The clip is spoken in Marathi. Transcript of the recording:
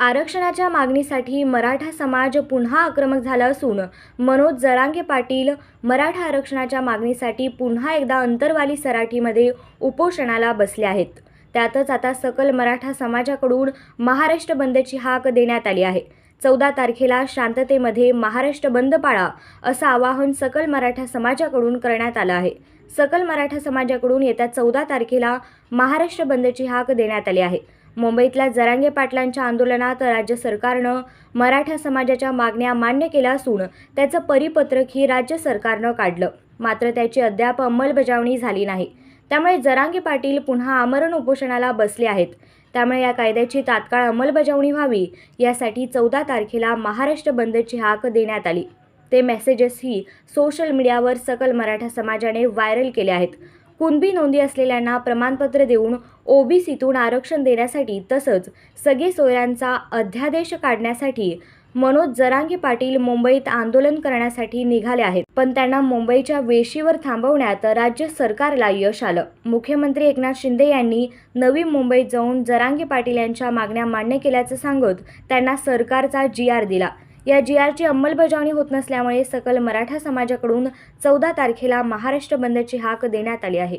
आरक्षणाच्या मागणीसाठी मराठा समाज पुन्हा आक्रमक झाला असून मनोज जरांगे पाटील मराठा आरक्षणाच्या मागणीसाठी पुन्हा एकदा अंतरवाली सराठीमध्ये उपोषणाला बसले आहेत. त्यातच आता सकल मराठा समाजाकडून महाराष्ट्र बंदची हाक देण्यात आली आहे. चौदा तारखेला शांततेमध्ये महाराष्ट्र बंद पाळा असं आवाहन सकल मराठा समाजाकडून करण्यात आलं आहे. सकल मराठा समाजाकडून येत्या चौदा तारखेला महाराष्ट्र बंदची हाक देण्यात आली आहे. मुंबईतल्या जरांगे पाटलांच्या आंदोलनात राज्य सरकारनं मराठा समाजाच्या मागण्या मान्य केल्या असून त्याचं परिपत्रकही राज्य सरकारनं काढलं. मात्र त्याची अद्याप अंमलबजावणी झाली नाही. त्यामुळे जरांगे पाटील पुन्हा आमरण उपोषणाला बसले आहेत. त्यामुळे या कायद्याची तात्काळ अंमलबजावणी व्हावी यासाठी चौदा तारखेला महाराष्ट्र बंदची हाक देण्यात आली. ते मेसेजेसही सोशल मीडियावर सकल मराठा समाजाने व्हायरल केले आहेत. कुणबी नोंदी असलेल्यांना प्रमाणपत्र देऊन ओबीसीतून आरक्षण देण्यासाठी तसंच सगळे सोयऱ्यांचा अध्यादेश काढण्यासाठी मनोज जरांगे पाटील मुंबईत आंदोलन करण्यासाठी निघाले आहेत. पण त्यांना मुंबईच्या वेशीवर थांबवण्यात राज्य सरकारला यश आलं. मुख्यमंत्री एकनाथ शिंदे यांनी नवी मुंबईत जाऊन जरांगे पाटील यांच्या मागण्या मान्य केल्याचं सांगत त्यांना सरकारचा जी आर दिला. या जी आरची अंमलबजावणी होत नसल्यामुळे सकल मराठा समाजाकडून चौदा तारखेला महाराष्ट्र बंदची हाक देण्यात आली आहे.